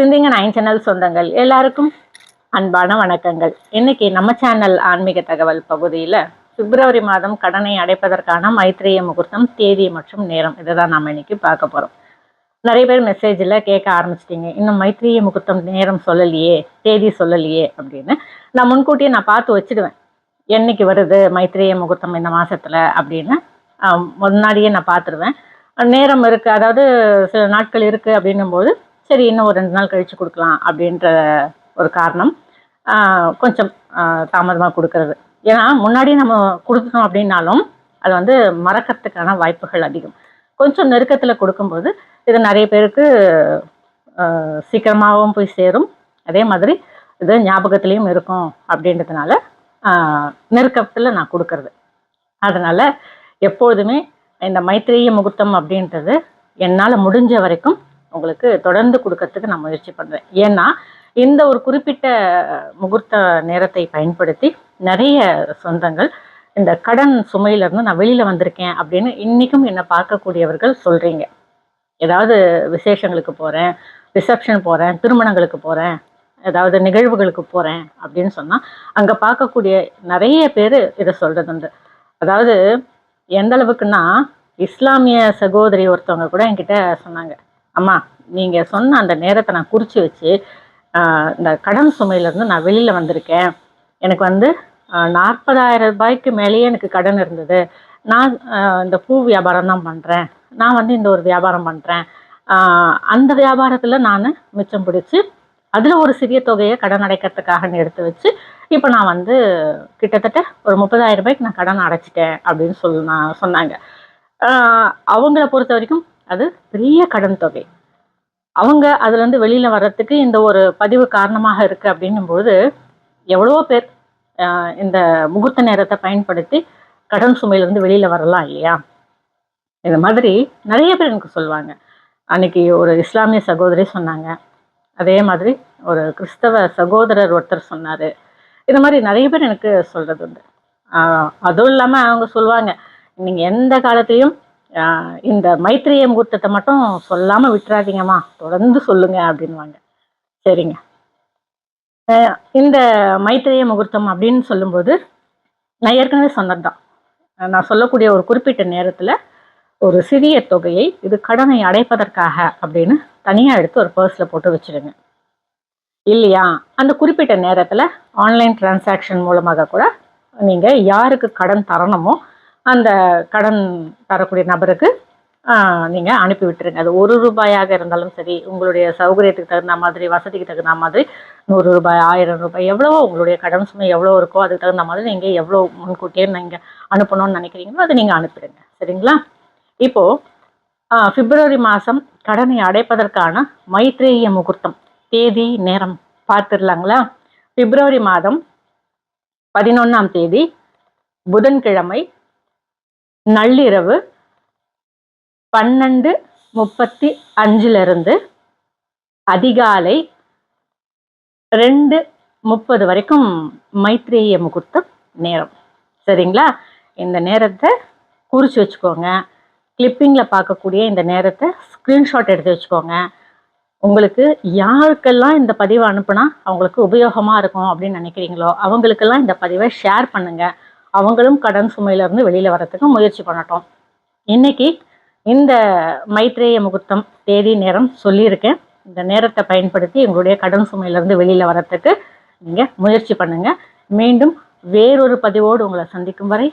சிந்திங்க nine channel சொந்தங்கள் எல்லாருக்கும் அன்பான வணக்கங்கள். இன்னைக்கு நம்ம சேனல் ஆன்மீக தகவல் பகுதியில் பிப்ரவரி மாதம் கடனை அடைப்பதற்கான மைத்திரிய முகூர்த்தம் தேதி மற்றும் நேரம் இதை தான் நாம் இன்னைக்கு பார்க்க போகிறோம் நிறைய பேர் மெசேஜில் கேட்க ஆரம்பிச்சிட்டிங்க. இன்னும் மைத்திரிய முகூர்த்தம் நேரம் சொல்லலையே தேதி சொல்லலையே அப்படின்னு. நான் முன்கூட்டியே நான் பார்த்து வச்சிடுவேன். என்னைக்கு வருது மைத்திரிய முகூர்த்தம் இந்த மாதத்தில் அப்படின்னு. முன்னாடியே நான் பார்த்துருவேன். நேரம் இருக்குது அதாவது சில நாட்கள் இருக்குது அப்படின்னும் போது சரி இன்னும் ஒரு ரெண்டு நாள் கழித்து கொடுக்கலாம் அப்படின்ற ஒரு காரணம். கொஞ்சம் தாமதமாக கொடுக்கறது. ஏன்னா முன்னாடி நம்ம கொடுத்துட்டோம் அப்படின்னாலும் அது வந்து மறக்கிறதுக்கான வாய்ப்புகள் அதிகம். கொஞ்சம் நெருக்கத்தில் கொடுக்கும்போது இது நிறைய பேருக்கு சீக்கிரமாகவும் போய் சேரும். அதே மாதிரி இது ஞாபகத்துலேயும் இருக்கும் அப்படின்றதுனால நெருக்கத்தில் நான் கொடுக்கறது. அதனால் எப்பொழுதுமே இந்த மைத்திரிய முகூர்த்தம் அப்படின்றது என்னால் முடிஞ்ச வரைக்கும் உங்களுக்கு தொடர்ந்து கொடுக்கறதுக்கு நான் முயற்சி பண்ணுறேன் ஏன்னா இந்த ஒரு குறிப்பிட்ட முகூர்த்த நேரத்தை பயன்படுத்தி நிறைய சொந்தங்கள் இந்த கடன் சுமையிலேருந்து நான் வெளியில் வந்திருக்கேன் அப்படின்னு இன்றைக்கும் என்னை பார்க்கக்கூடியவர்கள் சொல்கிறீங்க ஏதாவது விசேஷங்களுக்கு போகிறேன் ரிசப்ஷன் போகிறேன் திருமணங்களுக்கு போகிறேன் ஏதாவது நிகழ்வுகளுக்கு போகிறேன் அப்படின்னு சொன்னால் அங்கே பார்க்கக்கூடிய நிறைய பேர் இதை சொல்கிறது உண்டு அதாவது எந்த அளவுக்குன்னா இஸ்லாமிய சகோதரி ஒருத்தவங்க கூட என்கிட்ட சொன்னாங்க. அம்மா நீங்கள் சொன்ன அந்த நேரத்தை நான் குறித்து வச்சு இந்த கடன் சுமையிலேருந்து நான் வெளியில் வந்திருக்கேன். எனக்கு வந்து நாற்பதாயிரம் ரூபாய்க்கு மேலேயே எனக்கு கடன் இருந்தது. நான் இந்த பூ வியாபாரம் தான் பண்ணுறேன் நான் வந்து இந்த ஒரு வியாபாரம் பண்ணுறேன் அந்த வியாபாரத்தில் நான் மிச்சம் பிடிச்சி அதில் ஒரு சிறிய தொகையை கடன் அடைக்கிறதுக்காக எடுத்து வச்சு இப்போ நான் வந்து கிட்டத்தட்ட ஒரு முப்பதாயிரம் ரூபாய்க்கு நான் கடன் அடைச்சிட்டேன் அப்படின்னு சொல்லி நான் சொன்னாங்க. அவங்கள பொறுத்த வரைக்கும் அது பெரிய கடன் தொகை. அவங்க அதுலேருந்து வெளியில் வர்றதுக்கு இந்த ஒரு பதிவு காரணமாக இருக்குது அப்படின்னும்போது எவ்வளவோ பேர் இந்த முகூர்த்த நேரத்தை பயன்படுத்தி கடன் சுமையிலேருந்து வெளியில் வரலாம் இல்லையா? இந்த மாதிரி நிறைய பேர் எனக்கு சொல்லுவாங்க. அன்னைக்கு ஒரு இஸ்லாமிய சகோதரி சொன்னாங்க. அதே மாதிரி ஒரு கிறிஸ்தவ சகோதரர் ஒருத்தர் சொன்னார். இந்த மாதிரி நிறைய பேர் எனக்கு சொல்கிறது உண்டு. அதுவும் இல்லாமல் அவங்க சொல்லுவாங்க நீங்கள் எந்த காலத்தையும் இந்த மைத்திரிய முகூர்த்தத்தை மட்டும் சொல்லாமல் விட்டுறாதீங்கம்மா. தொடர்ந்து சொல்லுங்க அப்படின்வாங்க சரிங்க. இந்த மைத்திரிய முகூர்த்தம் அப்படின்னு சொல்லும்போது நான் ஏற்கனவே சொன்னதுதான். நான் சொல்லக்கூடிய ஒரு குறிப்பிட்ட நேரத்தில் ஒரு சிறிய தொகையை இது கடனை அடைப்பதற்காக அப்படின்னு தனியாக எடுத்து ஒரு பர்ஸில் போட்டு வச்சிடுங்க இல்லையா? அந்த குறிப்பிட்ட நேரத்தில் ஆன்லைன் டிரான்சாக்ஷன் மூலமாக கூட நீங்கள் யாருக்கு கடன் தரணுமோ அந்த கடன் தரக்கூடிய நபருக்கு நீங்கள் அனுப்பி விட்டுருங்க. அது ஒரு ரூபாயாக இருந்தாலும் சரி உங்களுடைய சௌகரியத்துக்கு தகுந்த மாதிரி வசதிக்கு தகுந்த மாதிரி நூறு ரூபாய் ஆயிரம் ரூபாய் எவ்வளவோ உங்களுடைய கடன் சுமை எவ்வளோ இருக்கோ அதுக்கு தகுந்த மாதிரி நீங்கள் எவ்வளோ முன்கூட்டியே நீங்கள் அனுப்பணும்னு நினைக்கிறீங்களோ அதை நீங்கள் அனுப்பிடுங்க. சரிங்களா? இப்போது பிப்ரவரி மாதம் கடனை அடைப்பதற்கான மைத்ரேய முகூர்த்தம் தேதி நேரம் பார்த்துடலாங்களா? பிப்ரவரி மாதம் பதினொன்றாம் தேதி புதன்கிழமை நள்ளிரவு பன்னெண்டு முப்பத்தி அஞ்சிலிருந்து அதிகாலை ரெண்டு முப்பது வரைக்கும் மைத்ரேய முகூர்த்தம் நேரம். சரிங்களா? இந்த நேரத்தை குறித்து வச்சுக்கோங்க. கிளிப்பிங்கில் பார்க்கக்கூடிய இந்த நேரத்தை ஸ்க்ரீன்ஷாட் எடுத்து வச்சுக்கோங்க. உங்களுக்கு யாருக்கெல்லாம் இந்த பதிவை அனுப்புனா அவங்களுக்கு உபயோகமாக இருக்கும் அப்படின்னு நினைக்கிறீங்களோ அவங்களுக்கெல்லாம் இந்த பதிவை ஷேர் பண்ணுங்கள் அவங்களும் கடன் சுமையிலேருந்து வெளியில் வரத்துக்கு முயற்சி பண்ணட்டும். இன்னைக்கு இந்த மைத்ரேய முகூர்த்தம் தேதி நேரம் சொல்லியிருக்கேன். இந்த நேரத்தை பயன்படுத்தி எங்களுடைய கடன் சுமையிலேருந்து வெளியில் வரத்துக்கு நீங்கள் முயற்சி பண்ணுங்கள் மீண்டும் வேறொரு பதிவோடு உங்களை சந்திக்கும் வரை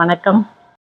வணக்கம்.